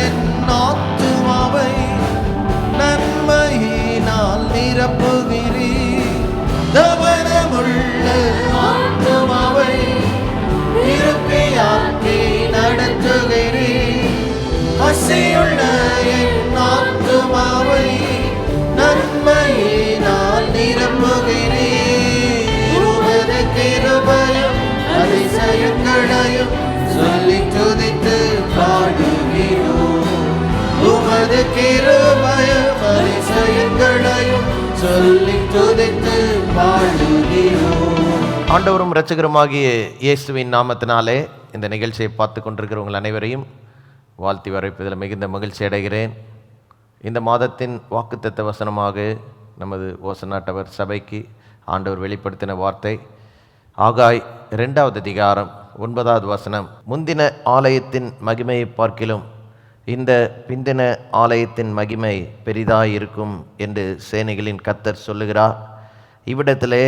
என் ஆத்துமாவை நன்மையினால் நிரப்புகிறேன் தவனமுள்ள ஆத்துமாவை இருப்பியாக்கி நடத்துகிறேன் பசையுள்ள என் ஆத்துமாவை நன்மையினால் நிரப்புகிறேன் உமது கிருபையும் அதிசயங்களையும் சொல்லி துதித்து பாடுகிறோம் உமது கிருபையும் அதிசயங்களையும் சொல்லி துதித்து பாடுகிறோம். ஆண்டவரும் இரட்சகருமாகிய இயேசுவின் நாமத்தினாலே இந்த நிகழ்ச்சியை பார்த்து கொண்டிருக்கிற உங்கள் அனைவரையும் வாழ்த்தி வரவேற்பதில் மிகுந்த மகிழ்ச்சி அடைகிறேன். இந்த மாதத்தின் வாக்குத்தத்த வசனமாக நமது ஓசநாட்டவர் சபைக்கு ஆண்டவர் வெளிப்படுத்தின வார்த்தை ஆகாய் இரண்டாவது அதிகாரம் ஒன்பதாவது வசனம் முந்தின ஆலயத்தின் மகிமையை பார்க்கிலும் இந்த பிந்தின ஆலயத்தின் மகிமை பெரிதாயிருக்கும் என்று சேனைகளின் கத்தர் சொல்லுகிறார் இவ்விடத்திலே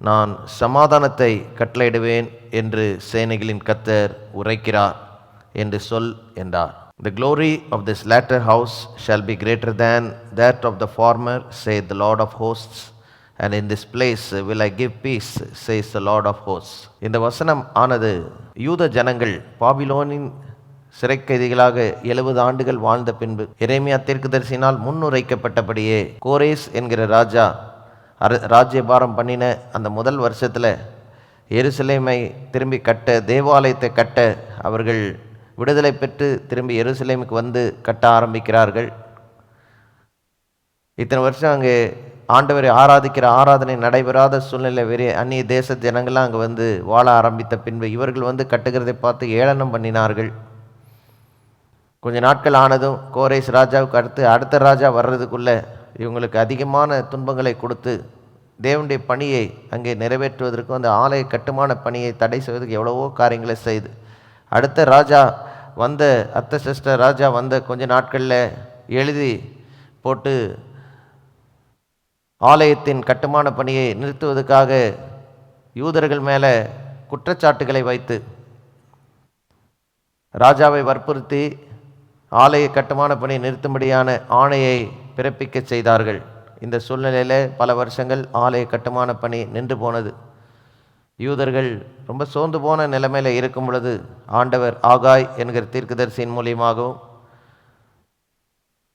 நான் சமாதானத்தை கட்டளையிடுவேன் என்று சேனைகளின் கத்தர் உரைக்கிறார் என்று சொல் என்றார் the glory of this latter house shall be greater than that of the former say the Lord of hosts and in this place will I give peace says the Lord of host இந்த வசனம் ஆனது யூத ஜனங்கள் பாபிலோனின் சிறைக்கைதிகளாக எழுபது ஆண்டுகள் வாழ்ந்த பின்பு எரேமியா தரிசினால் முன்னுரைக்கப்பட்டபடியே கோரேஸ் என்கிற ராஜா அர ராஜ்யபாரம் பண்ணின அந்த முதல் வருஷத்தில் எருசலேமை திரும்பி கட்ட தேவாலயத்தை கட்ட அவர்கள் விடுதலை பெற்று திரும்பி எருசலேமுக்கு வந்து கட்ட ஆரம்பிக்கிறார்கள். இத்தனை வருஷம் அங்கே ஆண்டவரை ஆராதிக்கிற ஆராதனை நடைபெறாத சூழ்நிலை வெறிய அந்நிய தேச ஜனங்கள்லாம் அங்கே வந்து வாழ ஆரம்பித்த பின்பு இவர்கள் வந்து கட்டுகிறதை பார்த்து ஏளனம் பண்ணினார்கள். கொஞ்ச நாட்கள் ஆனதும் கோரேஸ் ராஜாவுக்கு அடுத்து அடுத்த ராஜா வர்றதுக்குள்ளே இவங்களுக்கு அதிகமான துன்பங்களை கொடுத்து தேவனுடைய பணியை அங்கே நிறைவேற்றுவதற்கும் அந்த ஆலய கட்டுமான பணியை தடை செய்வதற்கு எவ்வளவோ காரியங்களை செய்து. அடுத்த ராஜா வந்த அர்த்தசிஷ்ட ராஜா வந்த கொஞ்ச நாட்களில் எழுதி போட்டு ஆலயத்தின் கட்டுமான பணியை நிறுத்துவதற்காக யூதர்கள் மேலே குற்றச்சாட்டுகளை வைத்து ராஜாவை வற்புறுத்தி ஆலய கட்டுமான பணி நிறுத்தும்படியான ஆணையை பிறப்பிக்க செய்தார்கள். இந்த சூழ்நிலையில் பல வருஷங்கள் ஆலய கட்டுமான பணி நின்று போனது. யூதர்கள் ரொம்ப சோர்ந்து போன நிலைமையில் இருக்கும் பொழுது ஆண்டவர் ஆகாய் என்கிற தீர்க்கதரிசியின் மூலியமாகவும்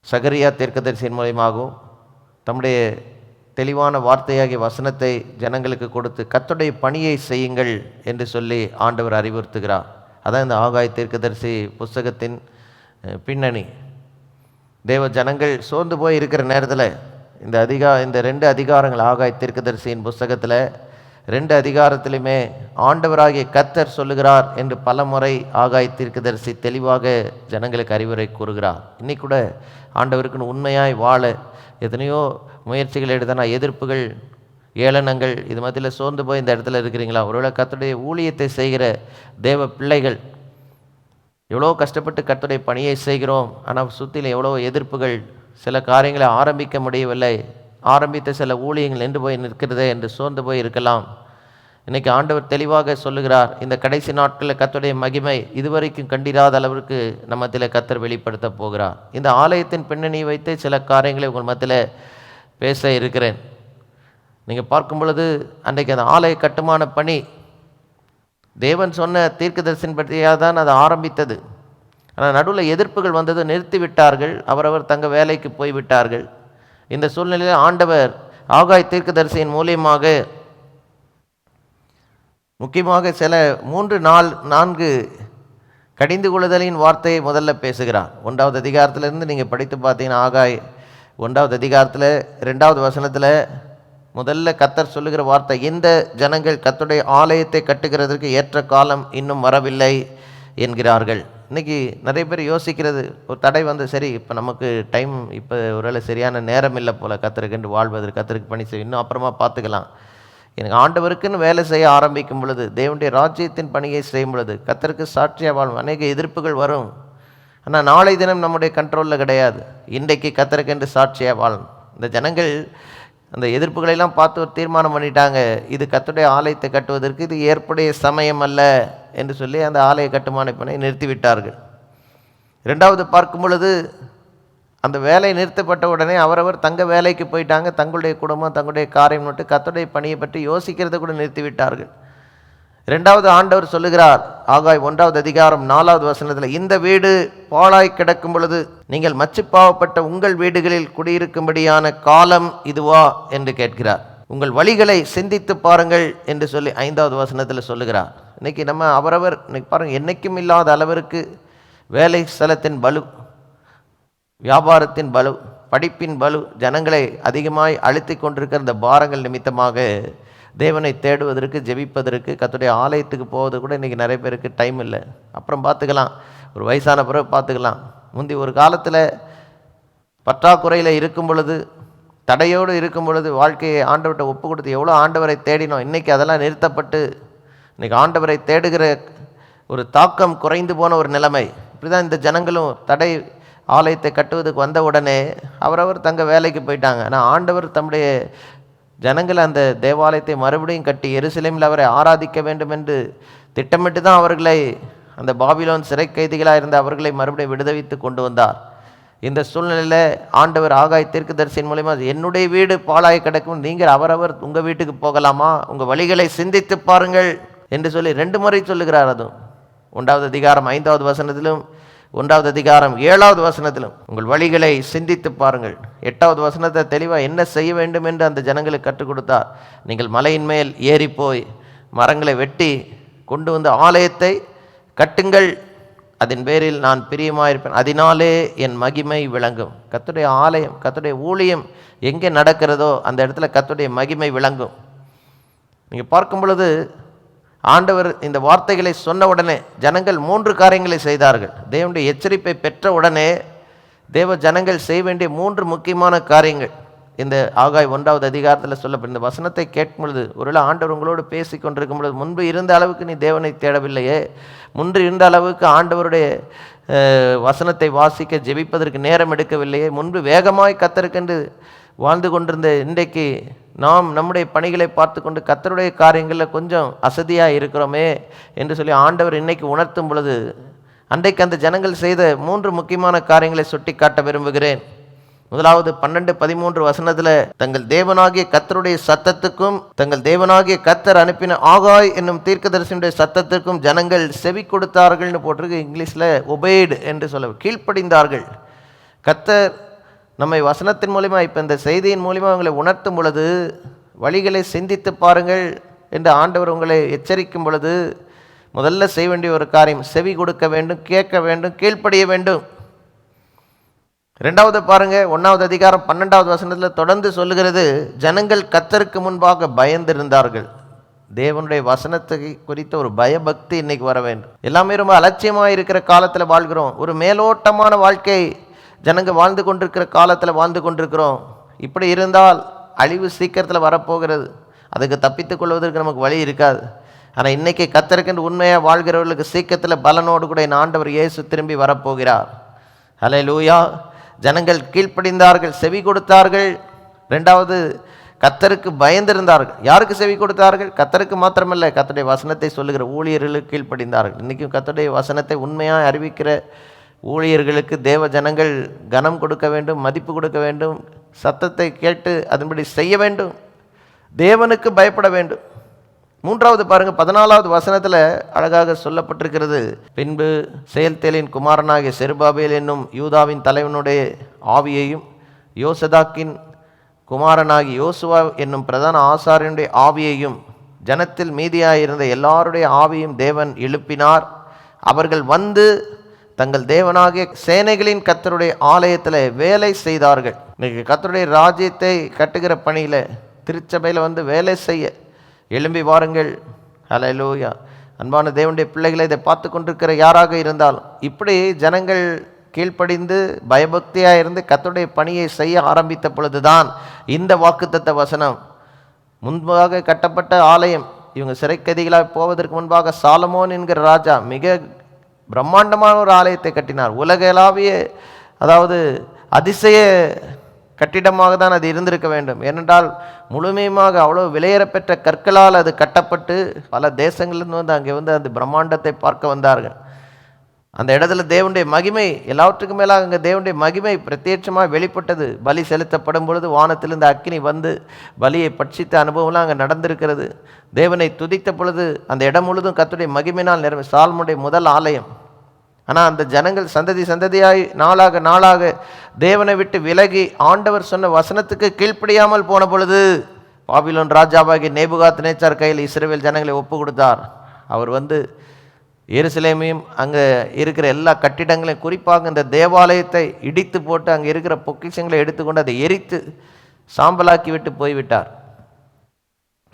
சகரியா தீர்க்கதரிசியின் மூலியமாகவும் தம்முடைய தெளிவான வார்த்தையாகிய வசனத்தை ஜனங்களுக்கு கொடுத்து கத்துடைய பணியை செய்யுங்கள் என்று சொல்லி ஆண்டவர் அறிவுறுத்துகிறார். அதான் இந்த ஆகாய் தீர்க்கதரிசி புஸ்தகத்தின் பின்னணி. தேவ ஜனங்கள் சோர்ந்து போய் இருக்கிற நேரத்தில் இந்த அதிகா இந்த ரெண்டு அதிகாரங்கள் ஆகாய் தீர்க்கதரிசியின் புஸ்தகத்தில் ரெண்டு அதிகாரத்திலுமே ஆண்டவராகிய கத்தர் சொல்லுகிறார் என்று பல முறை ஆகாய் தீர்க்கதரிசி தெளிவாக ஜனங்களுக்கு அறிவுரை கூறுகிறார். இன்னைக்கு கூட ஆண்டவருக்குன்னு உண்மையாய் வாழ எத்தனையோ முயற்சிகள் எடுத்தனா எதிர்ப்புகள் ஏளனங்கள் இது மத்தியில் சோர்ந்து போய் இந்த இடத்துல இருக்கிறீங்களா? ஒருவேளை கத்தருடைய ஊழியத்தை செய்கிற தேவ பிள்ளைகள் எவ்வளோ கஷ்டப்பட்டு கர்த்தருடைய பணியை செய்கிறோம் ஆனால் சுற்றிலும் எவ்வளோ எதிர்ப்புகள் சில காரியங்களை ஆரம்பிக்க முடியவில்லை ஆரம்பித்த சில ஊழியங்கள் நின்று போய் நிற்கிறதே என்று சோர்ந்து போய் இருக்கலாம். இன்னைக்கு ஆண்டவர் தெளிவாக சொல்லுகிறார் இந்த கடைசி நாட்களில் கத்துடைய மகிமை இதுவரைக்கும் கண்டிராத அளவிற்கு நம்ம மத்தியில் கத்தர் வெளிப்படுத்த போகிறார். இந்த ஆலயத்தின் பின்னணி வைத்து சில காரியங்களை உங்கள் மத்தியில் பேச இருக்கிறேன். நீங்கள் பார்க்கும் பொழுது அன்றைக்கு அந்த ஆலய கட்டுமான பணி தேவன் சொன்ன தீர்க்கதரிசன் பற்றியாக தான் அது ஆரம்பித்தது. ஆனால் நடுவில் எதிர்ப்புகள் வந்தது நிறுத்தி விட்டார்கள் அவரவர் தங்க வேலைக்கு போய்விட்டார்கள். இந்த சூழ்நிலையில் ஆண்டவர் ஆகாய் தீர்க்கதரிசியின் மூலியமாக முக்கியமாக சில மூன்று நாள் நான்கு கடிந்து கொள்ளுதலின் வார்த்தையை முதல்ல பேசுகிறார். ஒன்றாவது அதிகாரத்திலிருந்து நீங்கள் படித்து பார்த்தீங்கன்னா ஆகாய் ஒன்றாவது அதிகாரத்தில் ரெண்டாவது வசனத்தில் முதல்ல கத்தர் சொல்லுகிற வார்த்தை இந்த ஜனங்கள் கத்தருடைய ஆலயத்தை கட்டுகிறதற்கு ஏற்ற காலம் இன்னும் வரவில்லை என்கிறார்கள். இன்றைக்கி நிறைய பேர் யோசிக்கிறது ஒரு தடை வந்து சரி இப்போ நமக்கு டைம் இப்போ ஒருவேளை சரியான நேரம் இல்லை போல் கத்தருக்கென்று வாழ்வதற்கு கத்தருக்கு பணி செய்ய இன்னும் அப்புறமா பார்த்துக்கலாம். எனக்கு ஆண்டவருக்குன்னு வேலை செய்ய ஆரம்பிக்கும் பொழுது தேவனுடைய ராஜ்யத்தின் பணியை செய்யும் பொழுது கத்தருக்கு சாட்சியாக வாழும் அநேக எதிர்ப்புகள் வரும். ஆனால் நாளை தினம் நம்முடைய கண்ட்ரோலில் கிடையாது. இன்றைக்கு கத்தருக்கென்று சாட்சியாக வாழும் இந்த ஜனங்கள் அந்த எதிர்ப்புகளெல்லாம் பார்த்து ஒரு தீர்மானம் பண்ணிட்டாங்க. இது கத்துடைய ஆலயத்தை கட்டுவதற்கு இது ஏற்புடைய சமயம் அல்ல என்று சொல்லி அந்த ஆலய கட்டுமான பணியை நிறுத்திவிட்டார்கள். இரண்டாவது பார்க்கும் பொழுது அந்த வேலை நிறுத்தப்பட்ட உடனே அவரவர் தங்க வேலைக்கு போயிட்டாங்க. தங்களுடைய குடும்பம் தங்களுடைய காரியம் விட்டு கத்துடைய பணியை பற்றி யோசிக்கிறதை கூட நிறுத்திவிட்டார்கள். ரெண்டாவது ஆண்டவர் சொல்லுகிறார் ஆகாய் ஒன்றாவது அதிகாரம் நாலாவது வசனத்தில் இந்த வீடு பாழாய் கிடக்கும் பொழுது நீங்கள் மச்சுப்பாவப்பட்ட உங்கள் வீடுகளில் குடியிருக்கும்படியான காலம் இதுவா என்று கேட்கிறார். உங்கள் வழிகளை சிந்தித்து பாருங்கள் என்று சொல்லி ஐந்தாவது வசனத்தில் சொல்லுகிறார். இன்னைக்கு நம்ம அவரவர் இன்னைக்கு பாருங்கள் என்றைக்கும் இல்லாத அளவிற்கு வேலை ஸ்தலத்தின் பலு வியாபாரத்தின் பலு படிப்பின் பலு ஜனங்களை அதிகமாய் அழுத்தி கொண்டிருக்கிற இந்த பாரங்கள் நிமித்தமாக தேவனை தேடுவதற்கு ஜெபிப்பதற்கு கத்துடைய ஆலயத்துக்கு போவது கூட இன்றைக்கி நிறைய பேருக்கு டைம் இல்லை. அப்புறம் பார்த்துக்கலாம். ஒரு வயசான பிறகு பார்த்துக்கலாம். முந்தி ஒரு காலத்தில் பற்றாக்குறையில் இருக்கும் பொழுது தடையோடு இருக்கும் பொழுது வாழ்க்கையை ஆண்டவர்கிட்ட ஒப்பு கொடுத்து எவ்வளோ ஆண்டவரை தேடினோம். இன்றைக்கி அதெல்லாம் நிறுத்தப்பட்டு இன்றைக்கி ஆண்டவரை தேடுகிற ஒரு தாக்கம் குறைந்து போன ஒரு நிலைமை. இப்படி தான் இந்த ஜனங்களும் தடை ஆலயத்தை கட்டுவதுக்கு வந்த உடனே அவரவர் தங்க வேலைக்கு போயிட்டாங்க. ஆனால் ஆண்டவர் தம்முடைய ஜனங்கள் அந்த தேவாலயத்தை மறுபடியும் கட்டி எருசலேமில் அவரை ஆராதிக்க வேண்டும் என்று திட்டமிட்டு தான் அவர்களை அந்த பாபிலோன் சிறை கைதிகளாக இருந்த அவர்களை மறுபடியும் விடுதவித்து கொண்டு வந்தார். இந்த சூழ்நிலையில் ஆண்டவர் ஆகாய் தீர்க்கதரிசியின் மூலிமா என்னுடைய வீடு பாலாய் கிடக்கும் நீங்கள் அவரவர் உங்கள் வீட்டுக்கு போகலாமா? உங்கள் வழிகளை சிந்தித்து பாருங்கள் என்று சொல்லி ரெண்டு முறை சொல்லுகிறார் அதுவும். ஒன்றாவது அதிகாரம் ஐந்தாவது வசனத்திலும் ஒன்றாவது அதிகாரம் ஏழாவது வசனத்திலும் உங்கள் வழிகளை சிந்தித்து பாருங்கள். எட்டாவது வசனத்தை தெளிவாக என்ன செய்ய வேண்டும் என்று அந்த ஜனங்களுக்கு கற்றுக் கொடுத்தார். நீங்கள் மலையின் மேல் ஏறி போய் மரங்களை வெட்டி கொண்டு வந்து ஆலயத்தை கட்டுங்கள். அதன் பேரில் நான் பிரியமாயிருப்பேன். அதனாலே என் மகிமை விளங்கும். கத்துடைய ஆலயம் கத்துடைய ஊழியம் எங்கே நடக்கிறதோ அந்த இடத்துல கத்துடைய மகிமை விளங்கும். நீங்கள் பார்க்கும் பொழுது ஆண்டவர் இந்த வார்த்தைகளை சொன்ன உடனே ஜனங்கள் மூன்று காரியங்களை செய்தார்கள். தேவனுடைய எச்சரிப்பை பெற்ற உடனே தேவ ஜனங்கள் செய்ய வேண்டிய மூன்று முக்கியமான காரியங்கள். இந்த ஆகாய் ஒன்றாவது அதிகாரத்தில் சொல்லப்படும் இந்த வசனத்தை கேட்கும் பொழுது ஒருவேளை ஆண்டவர் உங்களோடு பேசி கொண்டிருக்கும் பொழுது முன்பு இருந்த அளவுக்கு நீ தேவனை தேடவில்லையே? முன்பு இருந்த அளவுக்கு ஆண்டவருடைய வசனத்தை வாசிக்க ஜெபிப்பதற்கு நேரம் எடுக்கவில்லையே? முன்பு வேகமாய் கத்தருக்கென்று வாழ்ந்து கொண்டிருந்த இன்றைக்கு நாம் நம்முடைய பணிகளை பார்த்து கொண்டு கத்தருடைய காரியங்களில் கொஞ்சம் அசதியாக இருக்கிறோமே என்று சொல்லி ஆண்டவர் இன்னைக்கு உணர்த்தும் பொழுது அன்றைக்கு அந்த ஜனங்கள் செய்த மூன்று முக்கியமான காரியங்களை சுட்டி காட்ட விரும்புகிறேன். முதலாவது பன்னெண்டு பதிமூன்று வசனத்தில் தங்கள் தேவனாகிய கத்தருடைய சத்தத்துக்கும் தங்கள் தேவனாகிய கத்தர் அனுப்பின ஆகாய் என்னும் தீர்க்கதரிசனுடைய சத்தத்திற்கும் ஜனங்கள் செவி கொடுத்தார்கள்னு போட்டிருக்கு இங்கிலீஷில் ஒபேடு என்று சொல்ல கீழ்ப்படிந்தார்கள். கத்தர் நம்மை வசனத்தின் மூலிமா இப்போ இந்த செய்தியின் மூலிமா உங்களை உணர்த்தும் பொழுது வழிகளை சிந்தித்து பாருங்கள் என்று ஆண்டவர் உங்களை எச்சரிக்கும் பொழுது முதல்ல செய்ய வேண்டிய ஒரு காரியம் செவி கொடுக்க வேண்டும் கேட்க வேண்டும் கீழ்ப்படிய வேண்டும். ரெண்டாவது பாருங்க ஒன்றாவது அதிகாரம் பன்னெண்டாவது வசனத்தில் தொடர்ந்து சொல்லுகிறது ஜனங்கள் கத்தருக்கு முன்பாக பயந்திருந்தார்கள். தேவனுடைய வசனத்தை குறித்த ஒரு பயபக்தி இன்னைக்கு வர வேண்டும். எல்லாமே ரொம்ப அலட்சியமாக இருக்கிற காலத்தில் வாழ்கிறோம். ஒரு மேலோட்டமான வாழ்க்கை ஜனங்க வாழ்ந்து கொண்டிருக்கிற காலத்தில் வாழ்ந்து கொண்டிருக்கிறோம். இப்படி இருந்தால் அழிவு சீக்கிரத்தில் வரப்போகிறது. அதுக்கு தப்பித்துக் கொள்வதற்கு நமக்கு வழி இருக்காது. ஆனால் இன்றைக்கி கத்தருக்கென்று உண்மையாக வாழ்கிறவர்களுக்கு சீக்கிரத்தில் பலனோடு கூட என் ஆண்டவர் இயேசு திரும்பி வரப்போகிறார். ஹலே லூயா ஜனங்கள் கீழ்ப்படிந்தார்கள் செவி கொடுத்தார்கள். ரெண்டாவது கத்தருக்கு பயந்திருந்தார்கள். யாருக்கு செவி கொடுத்தார்கள்? கத்தருக்கு மாத்திரமல்ல கத்தருடைய வசனத்தை சொல்லுகிற ஊழியர்களுக்கு கீழ்ப்படிந்தார்கள். இன்றைக்கும் கத்தருடைய வசனத்தை உண்மையாக அறிவிக்கிற ஊழியர்களுக்கு தேவ ஜனங்கள் கனம் கொடுக்க வேண்டும் மதிப்பு கொடுக்க வேண்டும் சத்தத்தை கேட்டு அதன்படி செய்ய வேண்டும் தேவனுக்கு பயப்பட வேண்டும். மூன்றாவது பாருங்கள் பதினாலாவது வசனத்தில் அழகாக சொல்லப்பட்டிருக்கிறது பின்பு செயல்தேலின் குமாரனாகிய செருபாபேல் என்னும் யூதாவின் தலைவனுடைய ஆவியையும் யோசதாக்கின் குமாரனாகி யோசுவா என்னும் பிரதான ஆசாரியனுடைய ஆவியையும் ஜனத்தில் மீதியாயிருந்த எல்லாருடைய ஆவியும் தேவன் எழுப்பினார். அவர்கள் வந்து தங்கள் தேவனாகிய சேனைகளின் கத்தருடைய ஆலயத்தில் வேலை செய்தார்கள். இன்னைக்கு கத்தருடைய ராஜ்யத்தை கட்டுகிற பணியில் திருச்சபையில் வந்து வேலை செய்ய எழும்பி வாருங்கள். ஹalleluya அன்பான தேவனுடைய பிள்ளைகளை இதை பார்த்து கொண்டிருக்கிற யாராக இருந்தாலும் இப்படி ஜனங்கள் கீழ்ப்படிந்து பயபக்தியாக இருந்து கத்துடைய பணியை செய்ய ஆரம்பித்த பொழுதுதான் இந்த வாக்குத்தத்த வசனம். முன்பாக கட்டப்பட்ட ஆலயம் இவங்க சிறைக்கதிகளாக போவதற்கு முன்பாக சாலமோன் என்கிற ராஜா மிக பிரம்மாண்டமான ஒரு ஆலயத்தை கட்டினார். உலகளாவிய அதாவது அதிசய கட்டிடமாக தான் அது இருந்திருக்க வேண்டும். ஏனென்றால் முழுமையுமாக அவ்வளோ விலையேறப்பெற்ற கற்களால் அது கட்டப்பட்டு பல தேசங்களிலிருந்து வந்து அங்கே வந்து அந்த பிரம்மாண்டத்தை பார்க்க வந்தார்கள். அந்த இடத்துல தேவனுடைய மகிமை எல்லாவற்றுக்கும் மேலாக அங்கே தேவனுடைய மகிமை பிரத்யட்சமாக வெளிப்பட்டது. பலி செலுத்தப்படும் பொழுது வானத்திலிருந்து அக்கினி வந்து பலியை பட்சித்த அனுபவம்லாம் அங்கே நடந்திருக்கிறது. தேவனை துதித்த பொழுது அந்த இடம் முழுதும் கத்துடைய மகிமையினால் நிரம்பி சால்முடைய முதல் ஆலயம். ஆனால் அந்த ஜனங்கள் சந்ததி சந்ததியாய் நாளாக நாளாக தேவனை விட்டு விலகி ஆண்டவர் சொன்ன வசனத்துக்கு கீழ்ப்படியாமல் போன பொழுது பாபிலோன் ராஜாவாகி நேபுகாத் நேச்சார் கையில் இஸ்ரேவேல் ஜனங்களை ஒப்பு கொடுத்தார். அவர் வந்து எருசலேமையும் அங்கே இருக்கிற எல்லா கட்டிடங்களையும் குறிப்பாக இந்த தேவாலயத்தை இடித்து போட்டு அங்கே இருக்கிற பொக்கிஷங்களை எடுத்துக்கொண்டு அதை எரித்து சாம்பலாக்கி விட்டு போய்விட்டார்.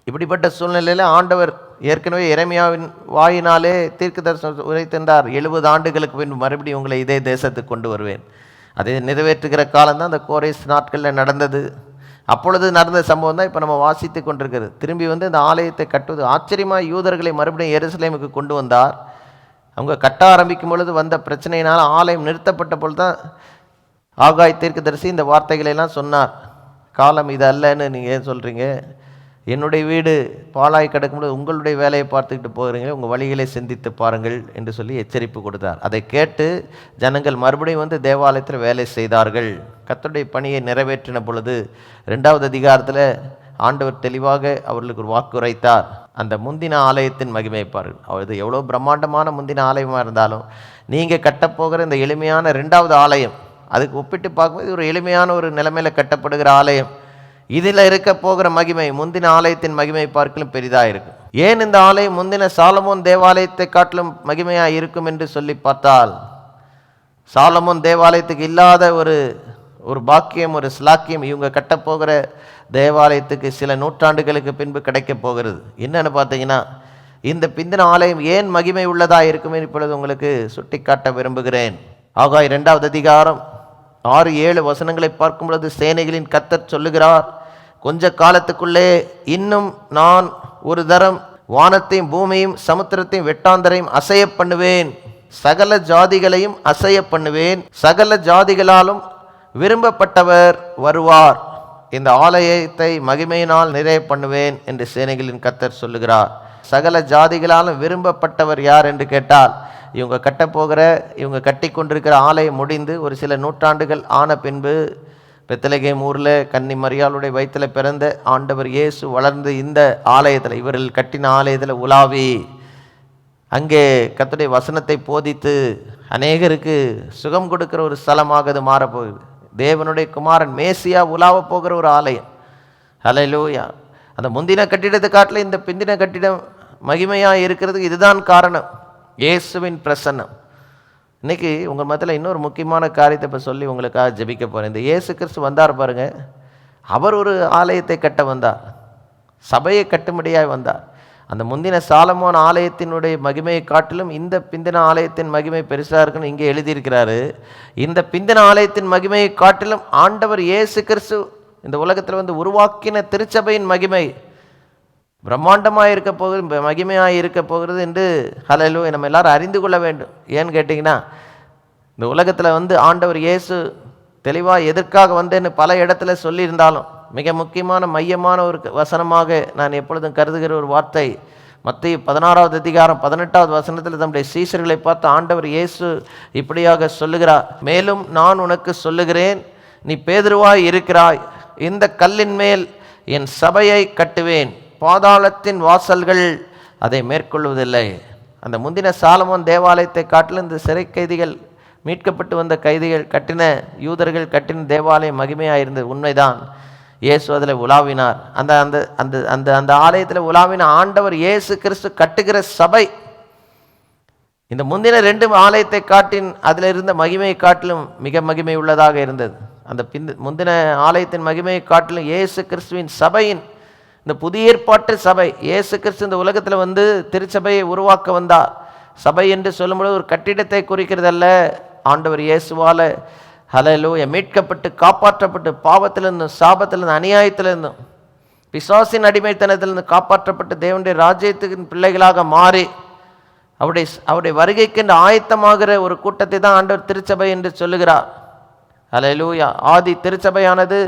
இப்படிப்பட்ட சூழ்நிலையில் ஆண்டவர் ஏற்கனவே இறைமையாவின் வாயினாலே தீர்க்க தரிசனம் உரைத்திருந்தார் எழுபது ஆண்டுகளுக்கு பின் மறுபடியும் உங்களை இதே தேசத்துக்கு கொண்டு வருவேன். அதை நிறைவேற்றுகிற காலம்தான் அந்த கோரேஸ் நாட்களில் நடந்தது. அப்பொழுது நடந்த சம்பவம் தான் இப்போ நம்ம வாசித்து கொண்டிருக்கிறது. திரும்பி வந்து இந்த ஆலயத்தை கட்டுவது. ஆச்சரியமாக யூதர்களை மறுபடியும் எருசலேமுக்கு கொண்டு வந்தார். அவங்க கட்ட ஆரம்பிக்கும் பொழுது வந்த பிரச்சனையினால் ஆலயம் நிறுத்தப்பட்ட பொழுது தான் ஆகாய் தீர்க்கதரிசி இந்த வார்த்தைகளை எல்லாம் சொன்னார். காலம் இது அல்லன்னு நீங்கள் ஏன் சொல்கிறீங்க என்னுடைய வீடு பாலாய் கிடக்கும்போது உங்களுடைய வேலையை பார்த்துக்கிட்டு போகிறீங்களே உங்கள் வழிகளை சிந்தித்து பாருங்கள் என்று சொல்லி எச்சரிப்பு கொடுத்தார். அதை கேட்டு ஜனங்கள் மறுபடியும் வந்து தேவாலயத்தில் வேலை செய்தார்கள். கத்தருடைய பணியை நிறைவேற்றின பொழுது ரெண்டாவது அதிகாரத்தில் ஆண்டவர் தெளிவாக அவர்களுக்கு ஒரு வாக்குரைத்தார் அந்த முந்தின ஆலயத்தின் மகிமைப்பார்கள் பாருங்கள். அது எவ்வளோ பிரம்மாண்டமான முந்தின ஆலயமாக இருந்தாலும் நீங்கள் கட்டப்போகிற இந்த எளிமையான ரெண்டாவது ஆலயம் அதுக்கு ஒப்பிட்டு பார்க்கும்போது ஒரு எளிமையான ஒரு நிலைமையில் கட்டப்படுகிற ஆலயம். இதில் இருக்க போகிற மகிமை முந்தின ஆலயத்தின் மகிமை பார்க்கலும் பெரிதாக இருக்கும் ஏன் இந்த ஆலயம் முந்தின சாலமோன் தேவாலயத்தை காட்டிலும் மகிமையாக இருக்கும் என்று சொல்லி பார்த்தால் சாலமோன் தேவாலயத்துக்கு இல்லாத ஒரு ஒரு பாக்கியம் ஒரு ஸ்லாக்கியம் இவங்க கட்டப்போகிற தேவாலயத்துக்கு சில நூற்றாண்டுகளுக்கு பின்பு கிடைக்கப் போகிறது. என்னென்னு பார்த்தீங்கன்னா இந்த பிந்தின ஆலயம் ஏன் மகிமை உள்ளதாக இருக்கும் இப்பொழுது உங்களுக்கு சுட்டிக்காட்ட விரும்புகிறேன். ஆகாய் இரண்டாவது அதிகாரம் ஆறு ஏழு வசனங்களை பார்க்கும் பொழுது சேனைகளின் கத்தர் சொல்லுகிறார் கொஞ்ச காலத்துக்குள்ளே இன்னும் நான் ஒரு தரம் வானத்தையும் பூமியையும் சமுத்திரத்தையும் வெட்டாந்தரையும் அசைய பண்ணுவேன். சகல ஜாதிகளையும் அசைய பண்ணுவேன். சகல ஜாதிகளாலும் விரும்பப்பட்டவர் வருவார். இந்த ஆலயத்தை மகிமையினால் நிறைய பண்ணுவேன் என்று சேனைகளின் கத்தர் சொல்லுகிறார். சகல ஜாதிகளாலும் விரும்பப்பட்டவர் யார் என்று கேட்டால் இவங்க கட்டப்போகிற இவங்க கட்டி கொண்டிருக்கிற ஆலயம் முடிந்து ஒரு சில நூற்றாண்டுகள் ஆன பின்பு பெத்தலகேம் ஊரில் கன்னி மரியாளுடைய வயிற்றில் பிறந்த ஆண்டவர் இயேசு வளர்ந்து இந்த ஆலயத்தில் இவர்கள் கட்டின ஆலயத்தில் உலாவி அங்கே கத்துடைய வசனத்தை போதித்து அநேகருக்கு சுகம் கொடுக்கிற ஒரு ஸ்தலமாக அது மாறப்போகுது. தேவனுடைய குமாரன் மேசியா உலாவ போகிற ஒரு ஆலயம். ஹalleluya. அந்த முந்தின கட்டிடத்தை காட்டில் இந்த பிந்தின கட்டிடம் மகிமையாக இருக்கிறதுக்கு இதுதான் காரணம். இயேசுவின் பிரசன்னம். இன்றைக்கி உங்கள் மதத்தில் இன்னொரு முக்கியமான காரியத்தை இப்போ சொல்லி உங்களுக்காக ஜெபிக்க போகிறேன் இந்த இயேசு கிறிஸ்து வந்தார் பாருங்கள் அவர் ஒரு ஆலயத்தை கட்ட வந்தார். சபையை கட்டும்படியாய் வந்தார். அந்த முந்தின சாலமோன் ஆலயத்தினுடைய மகிமையை காட்டிலும் இந்த பிந்தின ஆலயத்தின் மகிமை பெருசாக இருக்குன்னு இங்கே எழுதியிருக்கிறாரு. இந்த பிந்தின ஆலயத்தின் மகிமையை காட்டிலும் ஆண்டவர் இயேசு கிறிஸ்து இந்த உலகத்தில் வந்து உருவாக்கின திருச்சபையின் மகிமை பிரம்மாண்டமாக இருக்க போகிறது மகிமையாக இருக்க போகிறது என்று ஹலலு நம்ம எல்லாரும் அறிந்து கொள்ள வேண்டும். ஏன்னு கேட்டிங்கன்னா இந்த உலகத்தில் வந்து ஆண்டவர் இயேசு தெளிவாக எதற்காக வந்தேன்னு பல இடத்துல சொல்லியிருந்தாலும் மிக முக்கியமான மையமான ஒரு வசனமாக நான் எப்பொழுதும் கருதுகிற ஒரு வார்த்தை மத்திய பதினாறாவது அதிகாரம் பதினெட்டாவது வசனத்தில் தம்முடைய சீசர்களை பார்த்து ஆண்டவர் இயேசு இப்படியாக சொல்லுகிறார் மேலும் நான் உனக்கு சொல்லுகிறேன் நீ பேதுருவாய் இருக்கிறாய் இந்த கல்லின் மேல் என் சபையை கட்டுவேன். பாதாளத்தின் வாசல்கள் அதை மேற்கொள்வதில்லை. அந்த முந்தின சாலமோன் தேவாலயத்தை காட்டிலும் இந்த சிறை கைதிகள் மீட்கப்பட்டு வந்த கைதிகள் கட்டின யூதர்கள் கட்டின தேவாலயம் மகிமையாக இருந்தது உண்மைதான். இயேசு அதில் உலாவினார். அந்த அந்த அந்த அந்த அந்த ஆலயத்தில் உலாவின ஆண்டவர் இயேசு கிறிஸ்து கட்டுகிற சபை. இந்த முந்தின ரெண்டு ஆலயத்தை காட்டின் அதில் இருந்த மகிமையை காட்டிலும் மிக மகிமை உள்ளதாக இருந்தது. அந்த பிந்து முந்தின ஆலயத்தின் மகிமையை காட்டிலும் இயேசு கிறிஸ்துவின் சபையின் இந்த புதிய ஏற்பாட்டு சபை இயேசு கிறிஸ்து இந்த உலகத்தில் வந்து திருச்சபையை உருவாக்க வந்தார். சபை என்று சொல்லும்போது ஒரு கட்டிடத்தை குறிக்கிறதல்ல. ஆண்டவர் இயேசுவால ஹலலூய மீட்கப்பட்டு காப்பாற்றப்பட்டு பாவத்திலிருந்தும் சாபத்திலிருந்து அநியாயத்திலிருந்தும் பிசாசின் அடிமைத்தனத்திலிருந்து காப்பாற்றப்பட்டு தேவனுடைய ராஜ்யத்துக்கு பிள்ளைகளாக மாறி அவருடைய அவருடைய வருகைக்கென்று ஆயத்தமாகிற ஒரு கூட்டத்தை தான் ஆண்டவர் திருச்சபை என்று சொல்லுகிறார். அல்லேலூயா ஆதி திருச்சபையானது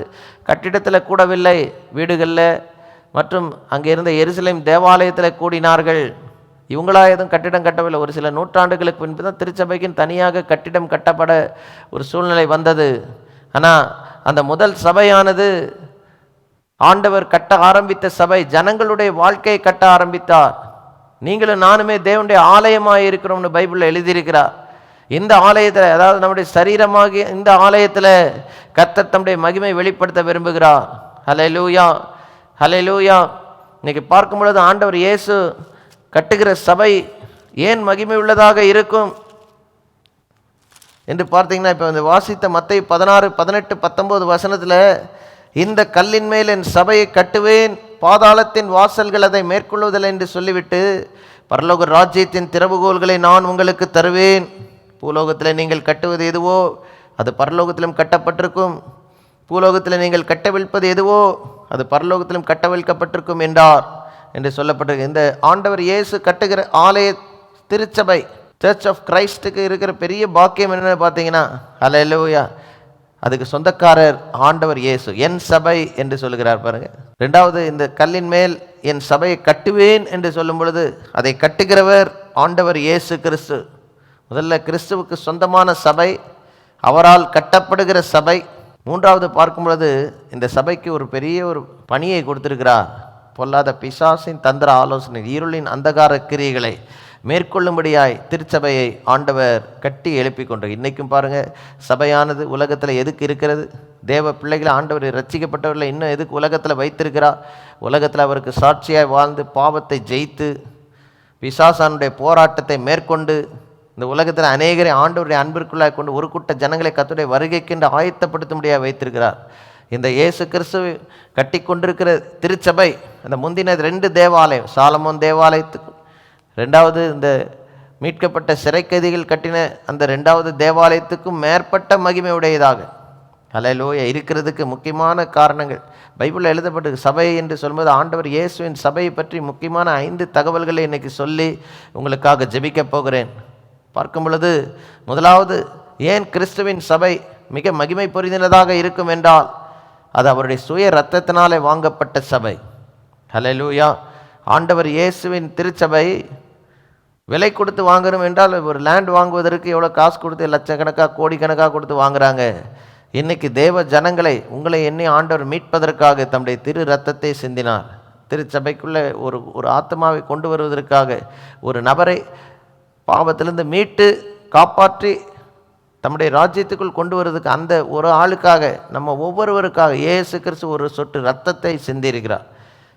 கட்டிடத்தில் கூடவில்லை வீடுகளில் மற்றும் அங்கே இருந்த எருசலேம் தேவாலயத்தில் கூடினார்கள். இவங்களா எதுவும் கட்டிடம் கட்டவில்லை. ஒரு சில நூற்றாண்டுகளுக்கு பின்பு தான் திருச்சபைக்கும் தனியாக கட்டிடம் கட்டப்பட ஒரு சூழ்நிலை வந்தது. ஆனால் அந்த முதல் சபையானது ஆண்டவர் கட்ட ஆரம்பித்த சபை ஜனங்களுடைய வாழ்க்கையை கட்ட ஆரம்பித்தார். நீங்களும் நானுமே தேவனுடைய ஆலயமாக இருக்கிறோம்னு பைபிளில் எழுதியிருக்கிறார். இந்த ஆலயத்தில் அதாவது நம்முடைய சரீரமாகி இந்த ஆலயத்தில் கர்த்தர் தம்முடைய மகிமை வெளிப்படுத்த விரும்புகிறார். ஹலே லூயா ஹலே லூயா இன்னைக்கு பார்க்கும் பொழுது ஆண்டவர் இயேசு கட்டுகிற சபை ஏன் மகிமை உள்ளதாக இருக்கும்? என்று பார்த்தீங்கன்னா இப்போ இந்த வாசித்த மத்தை பதினாறு பதினெட்டு பத்தொம்போது வசனத்தில் இந்த கல்லின் மேல் என் சபையை கட்டுவேன் பாதாளத்தின் வாசல்கள் அதை மேற்கொள்வதில்லை என்று சொல்லிவிட்டு பரலோக ராஜ்யத்தின் திறவுகோல்களை நான் உங்களுக்கு தருவேன். பூலோகத்தில் நீங்கள் கட்டுவது எதுவோ அது பரலோகத்திலும் கட்டப்பட்டிருக்கும். பூலோகத்தில் நீங்கள் கட்டவிழ்ப்பது எதுவோ அது பரலோகத்திலும் கட்டவிழ்க்கப்பட்டிருக்கும் என்றார் என்று சொல்லப்பட்டிருக்கு. இந்த ஆண்டவர் இயேசு கட்டுகிற ஆலய திருச்சபை சர்ச் ஆஃப் கிரைஸ்டுக்கு இருக்கிற பெரிய பாக்கியம் என்னென்னு பார்த்தீங்கன்னா அல்லேலூயா அதுக்கு சொந்தக்காரர் ஆண்டவர் இயேசு என் சபை என்று சொல்லுகிறார் பாருங்க. ரெண்டாவது இந்த கல்லின் மேல் என் சபையை கட்டுவேன் என்று சொல்லும் பொழுது அதை கட்டுகிறவர் ஆண்டவர் இயேசு கிறிஸ்து. முதல்ல கிறிஸ்துவுக்கு சொந்தமான சபை அவரால் கட்டப்படுகிற சபை மூன்றாவது பார்க்கும் பொழுது இந்த சபைக்கு ஒரு பெரிய ஒரு பணியை கொடுத்திருக்கிறார் பொல்லாத பிசாசின் தந்திர ஆலோசனை இருளின் அந்தகார கிரியைகளை மேற்கொள்ளும்படியாய் திருச்சபையை ஆண்டவர் கட்டி எழுப்பி கொண்டு இன்னைக்கும் பாருங்க சபையானது உலகத்தில் எதுக்கு இருக்கிறது? தேவ பிள்ளைகளை ஆண்டவர் ரச்சிக்கப்பட்டவர்களை இன்னும் எதுக்கு உலகத்தில் வைத்திருக்கிறார் உலகத்தில் அவருக்கு சாட்சியாய் வாழ்ந்து பாவத்தை ஜெயித்து பிசாசானுடைய போராட்டத்தை மேற்கொண்டு இந்த உலகத்தில் அநேகரை ஆண்டவருடைய அன்பிற்குள்ளாய் கொண்டு ஒரு கூட்ட ஜனங்களை கத்துடைய வருகைக்கென்று ஆயத்தப்படுத்தும்படியாக வைத்திருக்கிறார். இந்த இயேசு கிறிஸ்து கட்டி கொண்டிருக்கிற திருச்சபை அந்த முந்தின ரெண்டு தேவாலயம் சாலமோன் தேவாலயத்துக்கும் ரெண்டாவது இந்த மீட்கப்பட்ட சிறைக்கதிகள் கட்டின அந்த ரெண்டாவது தேவாலயத்துக்கும் மேற்பட்ட மகிமை உடையதாக. அலையிலோய இருக்கிறதுக்கு முக்கியமான காரணங்கள். பைபிளில் எழுதப்பட்டு சபை என்று சொல்லும்போது ஆண்டவர் இயேசுவின் சபையை பற்றி முக்கியமான ஐந்து தகவல்களை இன்னைக்கு சொல்லி உங்களுக்காக ஜெபிக்கப் போகிறேன். பார்க்கும் பொழுது முதலாவது ஏன் கிறிஸ்துவின் சபை மிக மகிமை புரிந்ததாக இருக்கும் என்றால் அது அவருடைய சுய இரத்தத்தினாலே வாங்கப்பட்ட சபை. ஹலலூயா ஆண்டவர் இயேசுவின் திருச்சபை விலை கொடுத்து வாங்கணும் என்றால் ஒரு லேண்ட் வாங்குவதற்கு எவ்வளோ காசு கொடுத்து லட்சக்கணக்காக கோடிக்கணக்காக கொடுத்து வாங்குறாங்க? இன்னைக்கு தேவ ஜனங்களை உங்களை எண்ணி ஆண்டவர் மீட்பதற்காக தம்முடைய திரு ரத்தத்தை சிந்தினார். திருச்சபைக்குள்ளே ஒரு ஒரு ஆத்மாவை கொண்டு வருவதற்காக ஒரு நபரை பாவத்திலிருந்து மீட்டு காப்பாற்றி தம்முடைய ராஜ்யத்துக்குள் கொண்டு வருவதற்கு அந்த ஒரு ஆளுக்காக நம்ம ஒவ்வொருவருக்காக ஏசு கிறிஸ்து ஒரு சொட்டு ரத்தத்தை சிந்தியிருக்கிறார்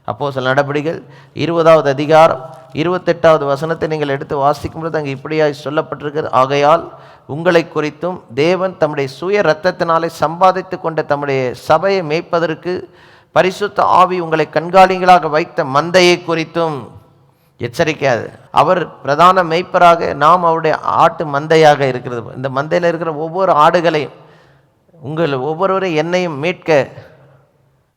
அப்போ சில நடபடிகள் இருபதாவது அதிகாரம் இருபத்தெட்டாவது வசனத்தை நீங்கள் எடுத்து வாசிக்கும் பொழுது அங்கே இப்படியாய் சொல்லப்பட்டிருக்கிறது. ஆகையால் உங்களை குறித்தும் தேவன் தம்முடைய சுய இரத்தத்தினாலே சம்பாதித்து கொண்ட தம்முடைய சபையை மேய்ப்பதற்கு பரிசுத்த ஆவி உங்களை கண்காணிகளாக வைத்த மந்தையை குறித்தும் எச்சரிக்காது அவர் பிரதான மெய்ப்பராக நாம் அவருடைய ஆட்டு மந்தையாக இருக்கிறது இந்த மந்தையில் இருக்கிற ஒவ்வொரு ஆடுகளையும் உங்கள் ஒவ்வொருவரும் என்னையும் மீட்க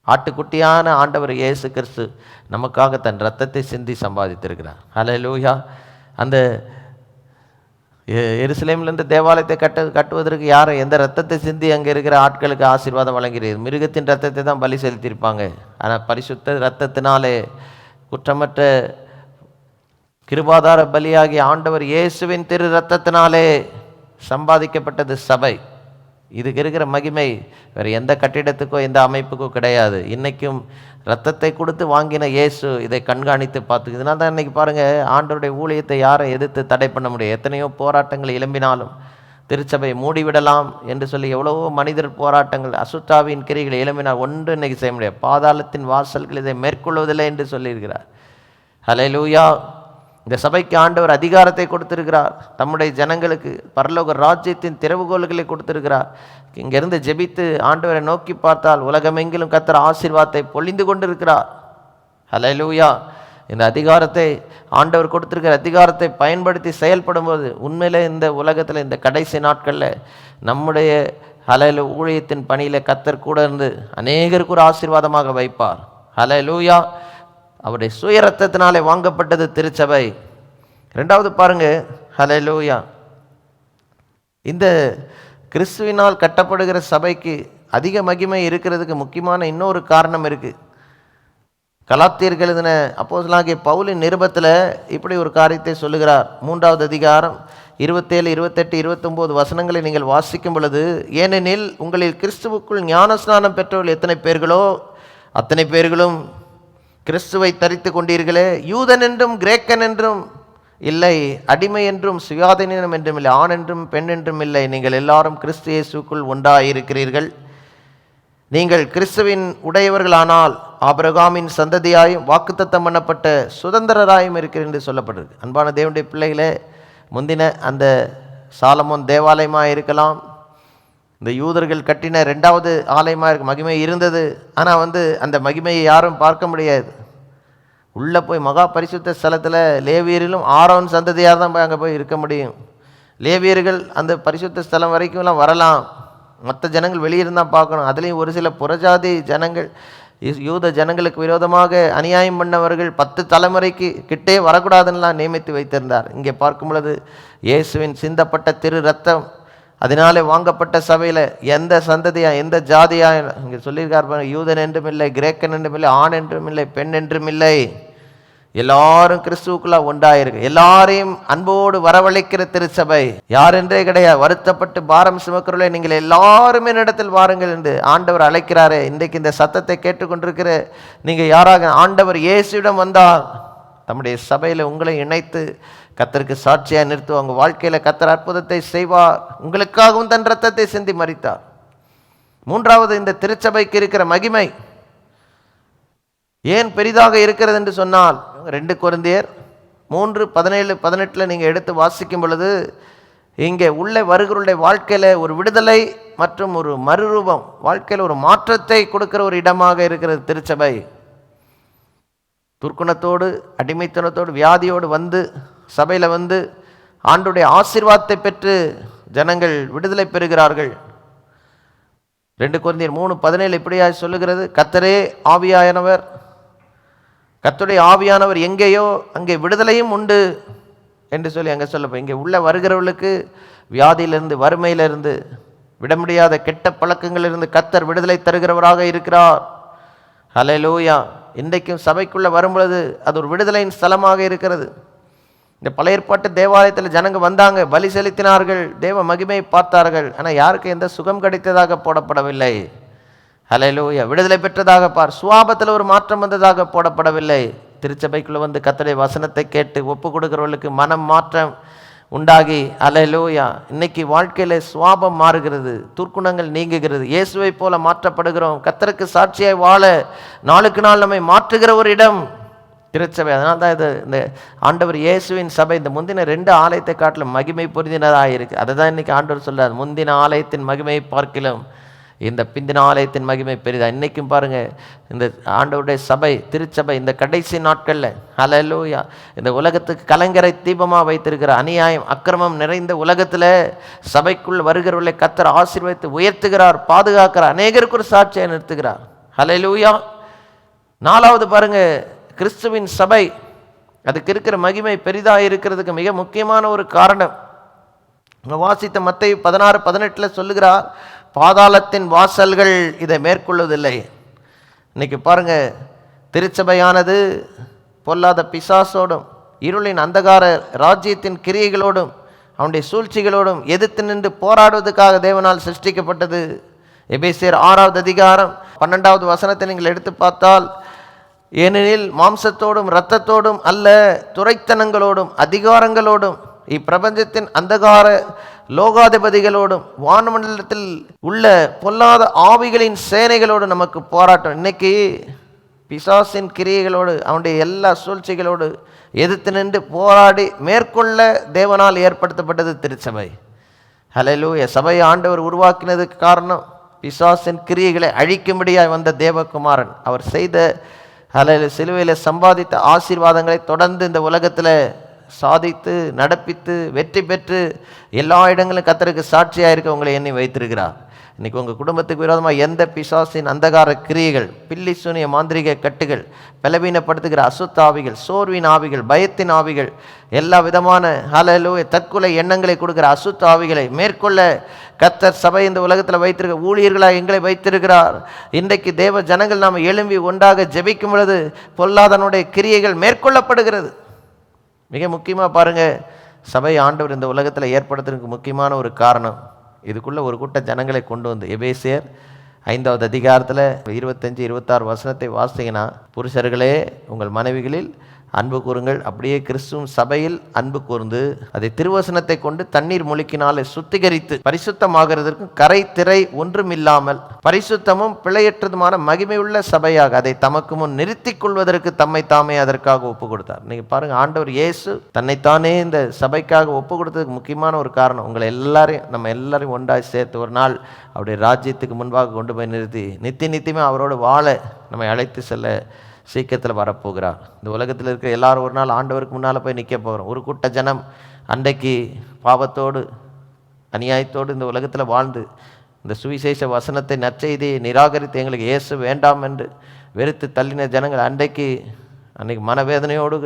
ஆட்டுக்குட்டியான ஆண்டவர் இயேசு கிறிஸ்து நமக்காக தன் ரத்தத்தை சிந்தி சம்பாதித்திருக்கிறார். ஹalleluya. அந்த எ- தேவாலயத்தை கட்ட கட்டுவதற்கு யார் எந்த ரத்தத்தை சிந்தி அங்கே இருக்கிற ஆட்களுக்கு ஆசீர்வாதம் வழங்குகிறது மிருகத்தின் ரத்தத்தை தான் பலி செலுத்தியிருப்பாங்க. ஆனால் பரிசுத்த ரத்தத்தினாலே குற்றமற்ற கிருபாதார பலியாகிய ஆண்டவர் இயேசுவின் திரு ரத்தத்தினாலே சம்பாதிக்கப்பட்டது சபை. இதுக்கு இருக்கிற மகிமை வேறு எந்த கட்டிடத்துக்கோ எந்த அமைப்புக்கோ கிடையாது. இன்றைக்கும் ரத்தத்தை கொடுத்து வாங்கின இயேசு இதை கண்காணித்து பார்த்து இதனால தான் இன்னைக்கு பாருங்கள் ஆண்டவருடைய ஊழியத்தை யாரை எதிர்த்து தடை பண்ண முடியும்? எத்தனையோ போராட்டங்கள் எழும்பினாலும் திருச்சபை மூடிவிடலாம் என்று சொல்லி எவ்வளவோ மனிதர் போராட்டங்கள் அசுத்தாவின் கிரிகளை எழும்பினால் ஒன்று இன்னைக்கு செய்ய முடியாது. பாதாளத்தின் வாசல்கள் இதை மேற்கொள்வதில்லை என்று சொல்லியிருக்கிறார். ஹalleluya. இந்த சபைக்கு ஆண்டவர் அதிகாரத்தை கொடுத்திருக்கிறார். தம்முடைய ஜனங்களுக்கு பரலோக ராஜ்யத்தின் திறவுகோல்களை கொடுத்திருக்கிறார். இங்கிருந்து ஜெபித்து ஆண்டவரை நோக்கி பார்த்தால் உலகமெங்கிலும் கத்தர் ஆசீர்வாதத்தை பொழிந்து கொண்டிருக்கிறார். ஹலலூயா இந்த அதிகாரத்தை ஆண்டவர் கொடுத்திருக்கிற அதிகாரத்தை பயன்படுத்தி செயல்படும்போது உண்மையிலே இந்த உலகத்தில் இந்த கடைசி நாட்களில் நம்முடைய ஹலையில் ஊழியத்தின் பணியில் கத்தர் கூட இருந்து அநேகருக்கு ஒரு ஆசீர்வாதமாக வைப்பார். ஹலலூயா அவருடைய சுயரத்தத்தினாலே வாங்கப்பட்டது திருச்சபை. ரெண்டாவது பாருங்க ஹலலூயா இந்த கிறிஸ்துவினால் கட்டப்படுகிற சபைக்கு அதிக மகிமை இருக்கிறதுக்கு முக்கியமான இன்னொரு காரணம் இருக்குது கலாத்தியர்கள் எழுதின அப்போஸ்தலனாகிய பவுலின் நிருபத்தில் இப்படி ஒரு காரியத்தை சொல்லுகிறார். மூன்றாவது அதிகாரம் இருபத்தேழு இருபத்தெட்டு இருபத்தொம்போது வசனங்களை நீங்கள் வாசிக்கும் பொழுது ஏனெனில் உங்களில் கிறிஸ்துவுக்குள் ஞானஸ்நானம் பெற்றவர்கள் எத்தனை பேர்களோ அத்தனை பேர்களும் கிறிஸ்துவை தரித்து கொண்டீர்களே. யூதன் என்றும் கிரேக்கன் என்றும் இல்லை அடிமை என்றும் சுயாதீனம் என்றும் இல்லை ஆண் என்றும் பெண் என்றும் இல்லை. நீங்கள் எல்லாரும் கிறிஸ்து இயேசுக்குள் உண்டாயிருக்கிறீர்கள். நீங்கள் கிறிஸ்துவின் உடையவர்களானால் ஆபிரகாமின் சந்ததியாயும் வாக்குத்தத்தம் பண்ணப்பட்ட சுதந்திரராயும் இருக்கிற என்று சொல்லப்பட்டிருக்கு. அன்பான தேவனுடைய பிள்ளைகளே முந்தின அந்த சாலமோன் தேவாலயமாக இருக்கலாம் இந்த யூதர்கள் கட்டின ரெண்டாவது ஆலயமாக இருக்கு மகிமை இருந்தது. ஆனால் வந்து அந்த மகிமையை யாரும் பார்க்க முடியாது. உள்ளே போய் மகா பரிசுத்த ஸ்தலத்தில் லேவியரிலும் ஆரோன் சந்ததியாக தான் போய் அங்கே போய் இருக்க முடியும். லேவியர்கள் அந்த பரிசுத்த ஸ்தலம் வரைக்கும்லாம் வரலாம். மற்ற ஜனங்கள் வெளியிருந்து பார்க்கணும். அதுலேயும் ஒரு சில புறஜாதி ஜனங்கள் யூத ஜனங்களுக்கு விரோதமாக அநியாயம் பண்ணவர்கள் பத்து தலைமுறைக்கு கிட்டே வரக்கூடாதுன்னெலாம் நியமித்து வைத்திருந்தார். இங்கே பார்க்கும் பொழுது இயேசுவின் சிந்தப்பட்ட திரு ரத்தம் அதனாலே வாங்கப்பட்ட சபையில் எந்த சந்ததியா எந்த ஜாதியா இங்கே சொல்லியிருக்கார் பாருங்க யூதன் என்றும் இல்லை கிரேக்கன் என்றும் இல்லை ஆண் என்றும் இல்லை பெண் என்றும் இல்லை. எல்லாரும் கிறிஸ்துவுக்குள்ள உண்டாயிருக்கு எல்லாரையும் அன்போடு வரவழைக்கிற திருச்சபை யார் என்றே கிடையாது. வருத்தப்பட்டு பாரம் சுமக்கிறவர்களே நீங்கள் எல்லாருமே இடத்தில் வாருங்கள் என்று ஆண்டவர் அழைக்கிறாரே. இன்றைக்கு இந்த சத்தத்தை கேட்டுக்கொண்டிருக்கிற நீங்கள் யாராக ஆண்டவர் இயேசுவிடம் வந்தால் தம்முடைய சபையில் உங்களை இணைத்து கத்தருக்கு சாட்சியாக நிறுத்துவார் உங்கள் வாழ்க்கையில் கத்தர் அற்புதத்தை செய்வார். உங்களுக்காகவும் தன் ரத்தத்தை சிந்தி மறித்தார் மூன்றாவது இந்த திருச்சபைக்கு இருக்கிற மகிமை. ஏன் பெரிதாக இருக்கிறது என்று சொன்னால் ரெண்டு குருந்தியர் மூன்று பதினேழு பதினெட்டில் நீங்கள் எடுத்து வாசிக்கும் பொழுது இங்கே உள்ளே வருகிறவருடைய வாழ்க்கையில் ஒரு விடுதலை மற்றும் ஒரு மறுரூபம் வாழ்க்கையில் ஒரு மாற்றத்தை கொடுக்கிற ஒரு இடமாக இருக்கிறது திருச்சபை. துர்க்குணத்தோடு அடிமைத்தனத்தோடு வியாதியோடு வந்து சபையில் வந்து ஆண்டுடைய ஆசிர்வாதத்தை பெற்று ஜனங்கள் விடுதலை பெறுகிறார்கள். ரெண்டு குழந்தையர் மூணு பதினேழு இப்படியா சொல்லுகிறது கத்தரே ஆவியானவர் கத்துடைய ஆவியானவர் எங்கேயோ அங்கே விடுதலையும் உண்டு என்று சொல்லி அங்கே சொல்லப்போ இங்கே உள்ள வருகிறவர்களுக்கு வியாதியிலிருந்து வறுமையிலிருந்து விட முடியாத கெட்ட பழக்கங்களிலிருந்து கத்தர் விடுதலை தருகிறவராக இருக்கிறார். ஹalleluya. இன்றைக்கும் சபைக்குள்ளே வரும்பொழுது அது ஒரு விடுதலையின் ஸ்தலமாக இருக்கிறது. இந்த பழைய ஏற்பாட்டு தேவாலயத்தில் ஜனங்க வந்தாங்க பலி செலுத்தினார்கள் தேவ மகிமையை பார்த்தார்கள். ஆனால் யாருக்கு எந்த சுகம் கிடைத்ததாக போடப்படவில்லை. ஹalleluya. விடுதலை பெற்றதாக பார். சுவாபத்தில் ஒரு மாற்றம் வந்ததாக போடப்படவில்லை. திருச்சபைக்குள்ளே வந்து கத்தடைய வசனத்தை கேட்டு ஒப்பு கொடுக்குறவர்களுக்கு மனம் மாற்றம் உண்டாகி ஹalleluya. இன்னைக்கு வாழ்க்கையில் சுவாபம் மாறுகிறது துர்க்குணங்கள் நீங்குகிறது. இயேசுவை போல மாற்றப்படுகிறோம். கத்தருக்கு சாட்சியாய் வாழ நாளுக்கு நாள் நம்மை மாற்றுகிற ஒரு இடம். திருச்சபை. அதனால தான் இது இந்த ஆண்டவர் இயேசுவின் சபை இந்த முந்தின ரெண்டு ஆலயத்தை காட்டிலும் மகிமை புரிந்தினதாக இருக்குது அதை தான் இன்றைக்கி ஆண்டவர் சொல்கிறார் முந்தின ஆலயத்தின் மகிமையை பார்க்கிலும் இந்த பிந்தின ஆலயத்தின் மகிமை பெரிதா? இன்னைக்கும் பாருங்க இந்த ஆண்டவருடைய சபை திருச்சபை இந்த கடைசி நாட்களில் ஹalleluya இந்த உலகத்துக்கு கலங்கரை தீபமாக வைத்திருக்கிற அநியாயம் அக்கிரமம் நிறைந்த உலகத்தில் சபைக்குள் வருகிறவர்களை கத்தர் ஆசீர்வதித்து உயர்த்துகிறார் பாதுகாக்கிறார் அநேகருக்கு ஒரு சாட்சியை நிறுத்துகிறார். ஹலலூயா நாலாவது பாருங்க கிறிஸ்துவின் சபை அதுக்கு இருக்கிற மகிமை பெரிதாக இருக்கிறதுக்கு மிக முக்கியமான ஒரு காரணம். இங்க வாசித்த மத்தை பதினாறு பதினெட்டில் சொல்லுகிறார் பாதாளத்தின் வாசல்கள் இதை மேற்கொள்வதில்லை. இன்றைக்கி பாருங்கள் திருச்சபையானது பொல்லாத பிசாசோடும் இருளின் அந்தகார ராஜ்யத்தின் கிரியைகளோடும் அவனுடைய சூழ்ச்சிகளோடும் எதிர்த்து நின்று போராடுவதற்காக தேவனால் சிருஷ்டிக்கப்பட்டது. எபேசியர் ஆறாவது அதிகாரம் பன்னெண்டாவது வசனத்தை நீங்கள் எடுத்து பார்த்தால் ஏனெனில் மாம்சத்தோடும் இரத்தத்தோடும் அல்ல துரைத்தனங்களோடும் அதிகாரங்களோடும் இப்பிரபஞ்சத்தின் அந்தகார லோகாதிபதிகளோடும் வானமண்டலத்தில் உள்ள பொல்லாத ஆவிகளின் சேனைகளோடு நமக்கு போராட்டம். இன்னைக்கு பிசாசின் கிரியைகளோடு அவனுடைய எல்லா சூழ்ச்சிகளோடு எதிர்த்து நின்று போராடி மேற்கொள்ள தேவனால் ஏற்படுத்தப்பட்டது திருச்சபை. ஹலலூய சபை ஆண்டவர் உருவாக்கினதுக்கு காரணம் பிசாசின் கிரியைகளை அழிக்கும்படியாய் வந்த தேவகுமாரன். அவர் செய்த அதில் சிலுவையில் சம்பாதித்த ஆசீர்வாதங்களை தொடர்ந்து இந்த உலகத்தில் சாதித்து நடப்பித்து வெற்றி பெற்று எல்லா இடங்களும் கத்தருக்கு சாட்சியாக இருக்க உங்களை எண்ணி வைத்திருக்கிறார். இன்றைக்கி உங்கள் குடும்பத்துக்கு விரோதமாக எந்த பிசாசின் அந்தகார கிரியைகள் பில்லி சூனிய மாந்திரிக கட்டுகள் பலவீனப்படுத்துகிற அசுத்தாவிகள் சோர்வின் ஆவிகள் பயத்தின் ஆவிகள் எல்லா விதமான ஹலலு தற்கொலை எண்ணங்களை கொடுக்கிற அசுத்தாவிகளை மேற்கொள்ள கத்தர் சபை இந்த உலகத்தில் வைத்திருக்க ஊழியர்களாக எங்களை வைத்திருக்கிறார். இன்றைக்கு தேவ ஜனங்கள் நாம் எழும்பி ஒன்றாக ஜெபிக்கும் பொழுது பொல்லாதனுடைய கிரியைகள் மேற்கொள்ளப்படுகிறது. மிக முக்கியமாக பாருங்கள் சபை ஆண்டவர் இந்த உலகத்தில் ஏற்படுத்துறதுக்கு முக்கியமான ஒரு காரணம். இதுக்குள்ளே ஒரு கூட்ட ஜனங்களை கொண்டு வந்து எபேசியர் ஐந்தாவது அதிகாரத்தில் இருபத்தஞ்சி இருபத்தாறு வசனத்தை வாசிங்கன்னா புருஷர்களே உங்கள் மனைவிகளில் அன்பு கூறுங்கள். அப்படியே கிறிஸ்துவும் சபையில் அன்பு கூர்ந்து அதை திருவசனத்தை கொண்டு தண்ணீர் முழுக்கினாலே சுத்திகரித்து பரிசுத்தமாகிறதற்கும் கரை திரை ஒன்றுமில்லாமல் பரிசுத்தமும் பிழையற்றதுமான மகிமையுள்ள சபையாக அதை தமக்கு முன் நிறுத்திக் கொள்வதற்கு தம்மை தாமே அதற்காக ஒப்பு கொடுத்தார். நீங்கள் பாருங்கள் ஆண்டவர் இயேசு தன்னைத்தானே இந்த சபைக்காக ஒப்பு கொடுத்ததுக்கு முக்கியமான ஒரு காரணம். உங்களை எல்லாரையும் நம்ம எல்லாரையும் ஒன்றாய் சேர்த்து ஒரு நாள் அவருடைய ராஜ்யத்துக்கு முன்பாக கொண்டு போய் நிறுத்தி நித்தி நித்தியமே அவரோடு வாழ நம்மை அழைத்து செல்ல சீக்கிரத்தில் வரப்போகிறார் இந்த உலகத்தில் இருக்கிற எல்லாரும் ஒரு நாள் ஆண்டவருக்கு முன்னால் போய் நிற்க போகிறோம் ஒரு கூட்ட ஜனம் அன்றைக்கு பாவத்தோடு அநியாயத்தோடு இந்த உலகத்தில் வாழ்ந்து இந்த சுவிசேஷ வசனத்தை நற்செய்தியை நிராகரித்து எங்களுக்கு இயேசு வேண்டாம் என்று வெறுத்து தள்ளின ஜனங்கள் அன்றைக்கு அன்றைக்கு மனவேதனையோடு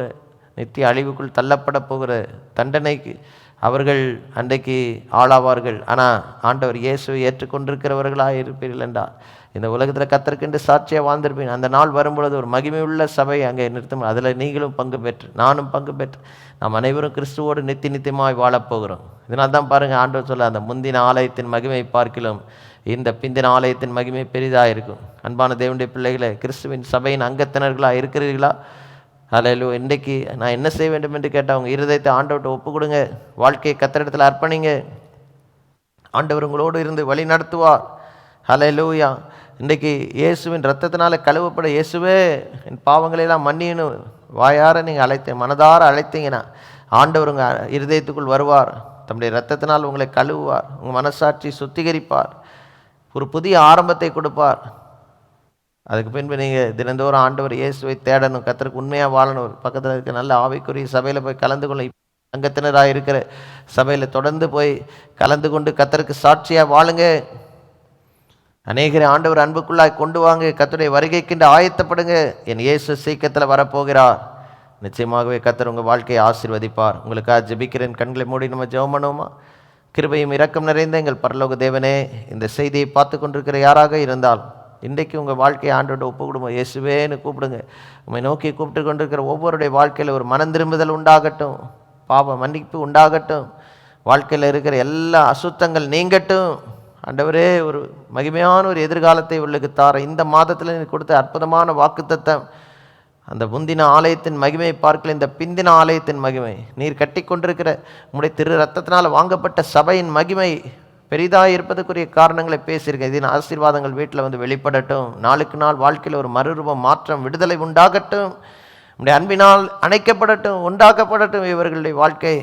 நித்திய அழிவுக்குள் தள்ளப்பட போகிற தண்டனைக்கு அவர்கள் அன்றைக்கு ஆளாவார்கள். ஆனால் ஆண்டவர் இயேசுவை ஏற்றுக்கொண்டிருக்கிறவர்களாக இருப்பீர்கள் என்றார் இந்த உலகத்தில் கத்தருக்கென்று சாட்சியாக வாழ்ந்திருப்பீங்க அந்த நாள் வரும்பொழுது ஒரு மகிமையுள்ள சபை அங்கே நிறுத்தும். அதில் நீங்களும் பங்கு பெற்று நானும் பங்கு பெற்று நாம் அனைவரும் கிறிஸ்துவோடு நித்தி நித்தியமாய் வாழப்போகிறோம் இதனால் தான் பாருங்கள் ஆண்டவர் சொல்ல அந்த முந்தின ஆலயத்தின் மகிமை பார்க்கலாம் இந்த பிந்தின ஆலயத்தின் மகிமை பெரிதாக இருக்கும். அன்பான தேவனுடைய பிள்ளைகளை கிறிஸ்துவின் சபையின் அங்கத்தினர்களாக இருக்கிறீர்களா? அதில் இன்றைக்கு நான் என்ன செய்ய வேண்டும் என்று கேட்டால் அவங்க இருதயத்தை ஆண்டவர்கிட்ட ஒப்பு கொடுங்க. வாழ்க்கையை கத்திரிடத்தில் அர்ப்பணிங்க. ஆண்டவர் உங்களோடு இருந்து வழி நடத்துவார். ஹலே லூயா இன்றைக்கு இயேசுவின் ரத்தத்தினால் கழுவப்பட இயேசுவே என் பாவங்களையெல்லாம் மன்னின்னு வாயார நீங்கள் அழைத்தேன் மனதார அழைத்தீங்கன்னா ஆண்டவர் உங்கள் இருதயத்துக்குள் வருவார். தம்முடைய ரத்தத்தினால் உங்களை கழுவுவார் உங்கள் மனசாட்சி சுத்திகரிப்பார் ஒரு புதிய ஆரம்பத்தை கொடுப்பார். அதுக்கு பின்பு நீங்கள் தினந்தோறும் ஆண்டவர் இயேசுவை தேடணும் கத்தருக்கு உண்மையாக வாழணும். பக்கத்தில் இருக்க நல்ல ஆவிக்குரிய சபையில் போய் கலந்து கொள்ள அங்கத்தினராக இருக்கிற சபையில் தொடர்ந்து போய் கலந்து கொண்டு கத்தருக்கு சாட்சியாக வாழுங்க. அநேகரை ஆண்டவர் அன்புக்குள்ளாய் கொண்டு வாங்க. கத்துடைய வருகைக்கின்ற ஆயத்தப்படுங்க. என் இயேசு சீக்கிரத்தில் வரப்போகிறார். நிச்சயமாகவே கத்தர் உங்கள் வாழ்க்கையை ஆசிர்வதிப்பார். உங்களுக்காக ஜபிக்கிறேன். கண்களை மூடி நம்ம ஜெபம் பண்ணுவோமா? கிருபையும் இரக்கம் நிறைந்த எங்கள் பரலோக தேவனே இந்த செய்தியை பார்த்து கொண்டிருக்கிற யாராக இருந்தால் இன்றைக்கு உங்கள் வாழ்க்கையை ஆண்டோட ஒப்பு கொடுங்க இயேசுவேன்னு கூப்பிடுங்க. உண்மை நோக்கி கூப்பிட்டு கொண்டிருக்கிற ஒவ்வொருடைய வாழ்க்கையில் ஒரு மனம் திரும்புதல் உண்டாகட்டும். பாவ மன்னிப்பு உண்டாகட்டும். வாழ்க்கையில் இருக்கிற எல்லா அசுத்தங்கள் நீங்கட்டும். ஆண்டவரே ஒரு மகிமையான ஒரு எதிர்காலத்தை உள்ளுக்கு தார இந்த மாதத்தில் நீ கொடுத்த அற்புதமான வாக்குத்தத்தம் அந்த முந்தின ஆலயத்தின் மகிமையை பார்க்கல இந்த பிந்தின ஆலயத்தின் மகிமை. நீர் கட்டி கொண்டிருக்கிற உடைய திரு ரத்தத்தினால் வாங்கப்பட்ட சபையின் மகிமை பெரிதாக இருப்பதற்குரிய காரணங்களை பேசியிருக்கேன் இதன் ஆசீர்வாதங்கள் வீட்டில் வந்து வெளிப்படட்டும். நாளுக்கு நாள் வாழ்க்கையில் ஒரு மறுரூபம் மாற்றம் விடுதலை உண்டாகட்டும். உடைய அன்பினால் அணைக்கப்படட்டும் உண்டாக்கப்படட்டும் இவர்களுடைய வாழ்க்கை.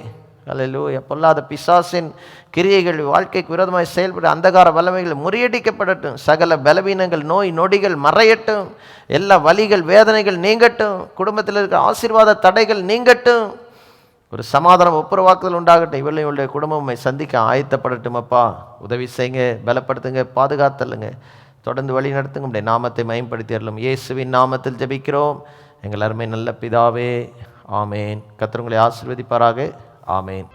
அல்லூயா பொல்லாத பிசாசின் கிரியைகள் வாழ்க்கைக்கு விரோதமாக செயல்பட அந்தகார வல்லமைகள் முறியடிக்கப்படட்டும். சகல பலவீனங்கள் நோய் நொடிகள் மறையட்டும். எல்லா வலிகள் வேதனைகள் நீங்கட்டும். குடும்பத்தில் இருக்கிற ஆசீர்வாத தடைகள் நீங்கட்டும். ஒரு சமாதானம் ஒப்புரவாக்குதல் உண்டாகட்டும். இவர்களுடைய குடும்பம் குடும்பமை சந்திக்க ஆயத்தப்படட்டும் அப்பா. உதவி செய்யுங்க பலப்படுத்துங்க பாதுகாத்தல்லுங்க. தொடர்ந்து வழி நடத்துங்க. உடைய நாமத்தை மயம்படுத்தி அருளும். இயேசுவின் நாமத்தில் ஜெபிக்கிறோம். எங்கள் அருமை நல்ல பிதாவே. ஆமேன். கத்திரங்களை ஆசிர்வதிப்பாராக. ஆமேன்